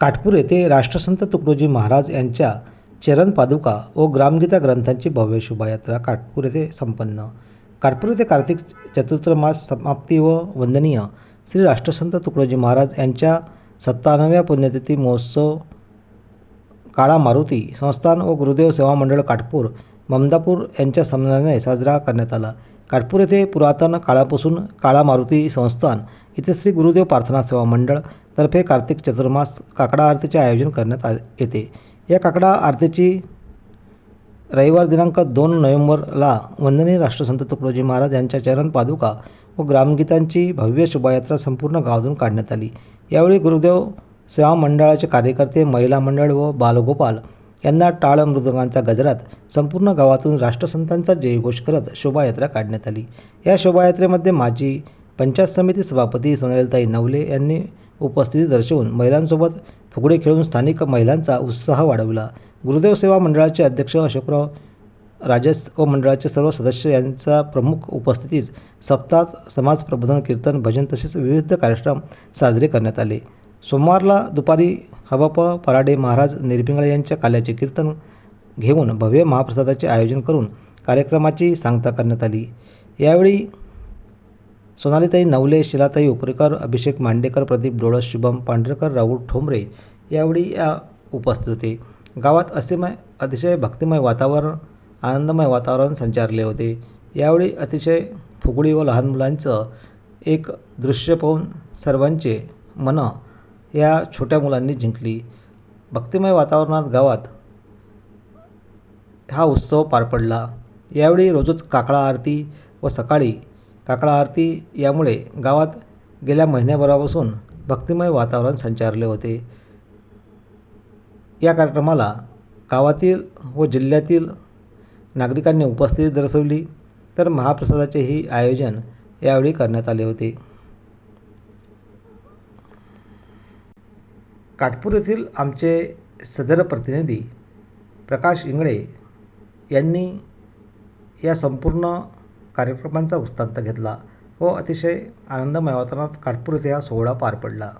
काठपूर येथे राष्ट्रसंत तुकडोजी महाराज यांच्या चरण पादुका व ग्रामगीता ग्रंथांची भव्य शोभायात्रा काठपूर येथे संपन्न. काठपूर येथे कार्तिक चतुर्थमास समाप्ती व वंदनीय श्री राष्ट्रसंत तुकडोजी महाराज यांच्या सत्तावन्नव्या पुण्यतिथी महोत्सव काळा मारुती संस्थान व गुरुदेव सेवा मंडळ काठपूर ममदापूर यांच्या समन्वयाने साजरा करण्यात आला. काठपूर येथे पुरातन काळापासून काळा मारुती संस्थान येथे श्री गुरुदेव प्रार्थना सेवा मंडळ तर्फे कार्तिक चतुर्मास काकडा आरतीचे आयोजन करण्यात आ येते. या काकडा आरतीची रविवार दिनांक दोन नोव्हेंबरला वंदनीय राष्ट्रसंत तुकडोजी महाराज यांच्या चरण पादुका व ग्रामगीतांची भव्य शोभायात्रा संपूर्ण गावातून काढण्यात आली. यावेळी गुरुदेव सेवा मंडळाचे कार्यकर्ते महिला मंडळ व बालगोपाल यांना टाळ मृदंगांच्या गजरात संपूर्ण गावातून राष्ट्रसंतांचा जयघोष करत शोभायात्रा काढण्यात आली. या शोभायात्रेमध्ये माजी पंचायत समिती सभापती सोनालीताई नवले यांनी उपस्थिती दर्शवून महिलांसोबत फुगडे खेळून स्थानिक महिलांचा उत्साह वाढवला. गुरुदेव सेवा मंडळाचे अध्यक्ष अशोकराव राजस व मंडळाचे सर्व सदस्य यांच्या प्रमुख उपस्थितीत सप्ताह समाज प्रबोधन कीर्तन भजन तसेच विविध कार्यक्रम साजरे करण्यात आले. सोमवारला दुपारी हबाप पराडे महाराज निर्भिंगळे यांच्या काल्याचे कीर्तन घेऊन भव्य महाप्रसादाचे आयोजन करून कार्यक्रमाची सांगता करण्यात आली. यावेळी सोनालीताई नवले शिलाताई उपरेकर अभिषेक मांडेकर प्रदीप डोळस शुभम पांढरेकर राहुल ठोंबरे यावेळी या उपस्थित होते. गावात असेमय अतिशय भक्तिमय वातावरण आनंदमय वातावरण संचारले होते. यावेळी अतिशय फुगडी व लहान मुलांचं एक दृश्य पाहून सर्वांचे मनं या छोट्या मुलांनी जिंकली. भक्तिमय वातावरणात गावात हा उत्सव पार पडला. यावेळी रोजच काकडा आरती व सकाळी काकडा आरती यामुळे गावात गेल्या महिन्याभरापासून भक्तिमय वातावरण संचारले होते. या कार्यक्रमाला गावातील व जिल्ह्यातील नागरिकांनी उपस्थिती दर्शवली तर महाप्रसादाचेही आयोजन यावेळी करण्यात आले होते. काटपूर येथील आमचे सदर प्रतिनिधी प्रकाश इंगळे यांनी या संपूर्ण कार्यक्रमांचा वृत्तांत घेतला व अतिशय आनंदमय वातावरणात काटपूर येथे हा सोहळा पार पडला.